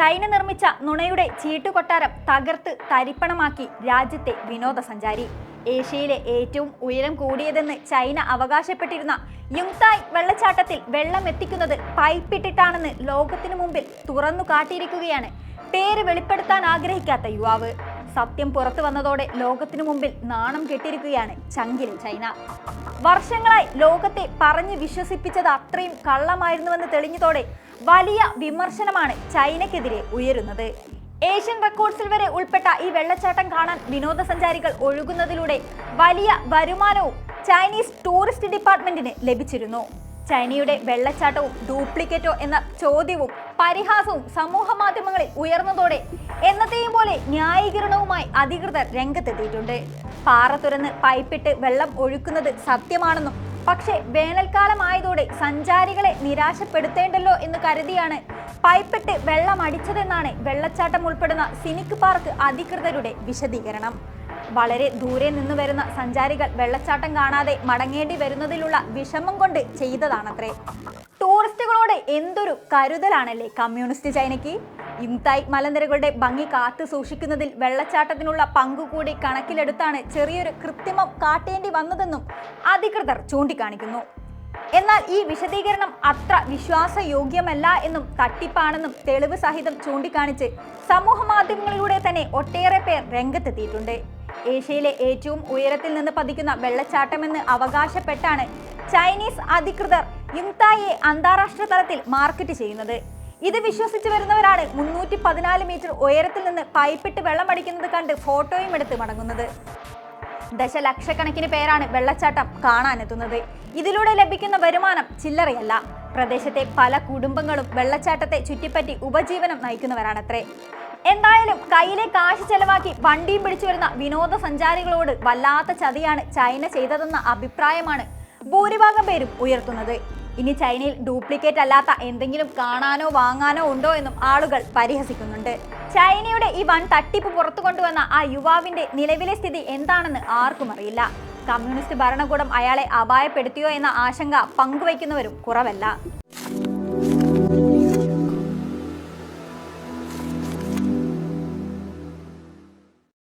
China നിർമ്മിച്ച നുണയുടെ ചീട്ടുകൊട്ടാരം തകർത്ത് തരിപ്പണമാക്കി രാജ്യത്തെ വിനോദസഞ്ചാരി. ഏഷ്യയിലെ ഏറ്റവും ഉയരം കൂടിയതെന്ന് ചൈന അവകാശപ്പെട്ടിരുന്ന യുങ്തായ് വെള്ളച്ചാട്ടത്തിൽ വെള്ളം എത്തിക്കുന്നത് പൈപ്പിട്ടിട്ടാണെന്ന് ലോകത്തിനു മുമ്പിൽ തുറന്നു കാട്ടിയിരിക്കുകയാണ് പേര് വെളിപ്പെടുത്താൻ ആഗ്രഹിക്കാത്ത യുവാവ്. സത്യം പുറത്തു വന്നതോടെ ലോകത്തിനു മുമ്പിൽ നാണം കെട്ടിരിക്കുകയാണ് ചങ്കിലെ ചൈന. വർഷങ്ങളായി ലോകത്തെ പറഞ്ഞു വിശ്വസിപ്പിച്ചത് അത്രയും കള്ളമായിരുന്നുവെന്ന് തെളിഞ്ഞതോടെ വലിയ വിമർശനമാണ് ചൈനയ്ക്കെതിരെ ഉയരുന്നത്. ഏഷ്യൻ റെക്കോർഡ്സിൽ വരെ ഉൾപ്പെട്ട ഈ വെള്ളച്ചാട്ടം കാണാൻ വിനോദസഞ്ചാരികൾ ഒഴുകുന്നതിലൂടെ വലിയ വരുമാനവും ചൈനീസ് ടൂറിസ്റ്റ് ഡിപ്പാർട്ട്മെന്റിന് ലഭിച്ചിരുന്നു. ചൈനയുടെ വെള്ളച്ചാട്ടവും ഡ്യൂപ്ലിക്കേറ്റോ എന്ന ചോദ്യവും പരിഹാസവും സമൂഹ മാധ്യമങ്ങളിൽ ഉയർന്നതോടെ എന്നത്തെയും പോലെ ന്യായീകരണവുമായി അധികൃതർ രംഗത്തെത്തിയിട്ടുണ്ട്. പാറ തുറന്ന് പൈപ്പിട്ട് വെള്ളം ഒഴുക്കുന്നത് സത്യമാണെന്നും പക്ഷേ വേനൽക്കാലമായതോടെ സഞ്ചാരികളെ നിരാശപ്പെടുത്തേണ്ടല്ലോ എന്ന് കരുതിയാണ് പൈപ്പിട്ട് വെള്ളം അടിച്ചതെന്നാണ് വെള്ളച്ചാട്ടം ഉൾപ്പെടുന്ന സിനിക്ക് പാർക്ക് അധികൃതരുടെ വിശദീകരണം. വളരെ ദൂരെ നിന്ന് വരുന്ന സഞ്ചാരികൾ വെള്ളച്ചാട്ടം കാണാതെ മടങ്ങേണ്ടി വരുന്നതിലുള്ള വിഷമം കൊണ്ട് ചെയ്തതാണത്രേ. ടൂറിസ്റ്റുകളോട് എന്തൊരു കരുതലാണല്ലേ കമ്മ്യൂണിസ്റ്റ് ചൈനയ്ക്ക്? ഇംതായ് മലനിരകളുടെ ഭംഗി കാത്തു സൂക്ഷിക്കുന്നതിൽ വെള്ളച്ചാട്ടത്തിനുള്ള പങ്കുകൂടി കണക്കിലെടുത്താണ് ചെറിയൊരു കൃത്രിമം കാട്ടേണ്ടി വന്നതെന്നും അധികൃതർ ചൂണ്ടിക്കാണിക്കുന്നു. എന്നാൽ ഈ വിശദീകരണം അത്ര വിശ്വാസയോഗ്യമല്ല എന്നും തട്ടിപ്പാണെന്നും തെളിവ് സഹിതം ചൂണ്ടിക്കാണിച്ച് സമൂഹ മാധ്യമങ്ങളിലൂടെ തന്നെ ഒട്ടേറെ പേർ രംഗത്തെത്തിയിട്ടുണ്ട്. ഏഷ്യയിലെ ഏറ്റവും ഉയരത്തിൽ നിന്ന് പതിക്കുന്ന വെള്ളച്ചാട്ടമെന്ന് അവകാശപ്പെട്ടാണ് ചൈനീസ് അധികൃതർ യുങ്തായെ അന്താരാഷ്ട്ര തലത്തിൽ മാർക്കറ്റ് ചെയ്യുന്നത്. ഇത് വിശ്വസിച്ച് വരുന്നവരാണ് മുന്നൂറ്റി പതിനാല് മീറ്റർ ഉയരത്തിൽ നിന്ന് പൈപ്പിട്ട് വെള്ളം അടിക്കുന്നത് കണ്ട് ഫോട്ടോയും എടുത്ത് മടങ്ങുന്നത്. ദശലക്ഷക്കണക്കിന് പേരാണ് വെള്ളച്ചാട്ടം കാണാനെത്തുന്നത്. ഇതിലൂടെ ലഭിക്കുന്ന വരുമാനം ചില്ലറയല്ല. പ്രദേശത്തെ പല കുടുംബങ്ങളും വെള്ളച്ചാട്ടത്തെ ചുറ്റിപ്പറ്റി ഉപജീവനം നയിക്കുന്നവരാണത്രേ. എന്തായാലും കയ്യിലെ കാശ് ചെലവാക്കി വണ്ടിയും പിടിച്ചു വരുന്ന വിനോദസഞ്ചാരികളോട് വല്ലാത്ത ചതിയാണ് ചൈന ചെയ്തതെന്ന അഭിപ്രായമാണ് ഭൂരിഭാഗം പേരും ഉയർത്തുന്നത്. ഇനി ചൈനയിൽ ഡ്യൂപ്ലിക്കേറ്റ് അല്ലാത്ത എന്തെങ്കിലും കാണാനോ വാങ്ങാനോ ഉണ്ടോ എന്നും ആളുകൾ പരിഹസിക്കുന്നുണ്ട്. ചൈനയുടെ ഈ വൻ തട്ടിപ്പ് പുറത്തു കൊണ്ടുവന്ന ആ യുവാവിന്റെ നിലവിലെ സ്ഥിതി എന്താണെന്ന് ആർക്കും അറിയില്ല. കമ്മ്യൂണിസ്റ്റ് ഭരണകൂടം അയാളെ അപായപ്പെടുത്തിയോ എന്ന ആശങ്ക പങ്കുവയ്ക്കുന്നവരും കുറവല്ല.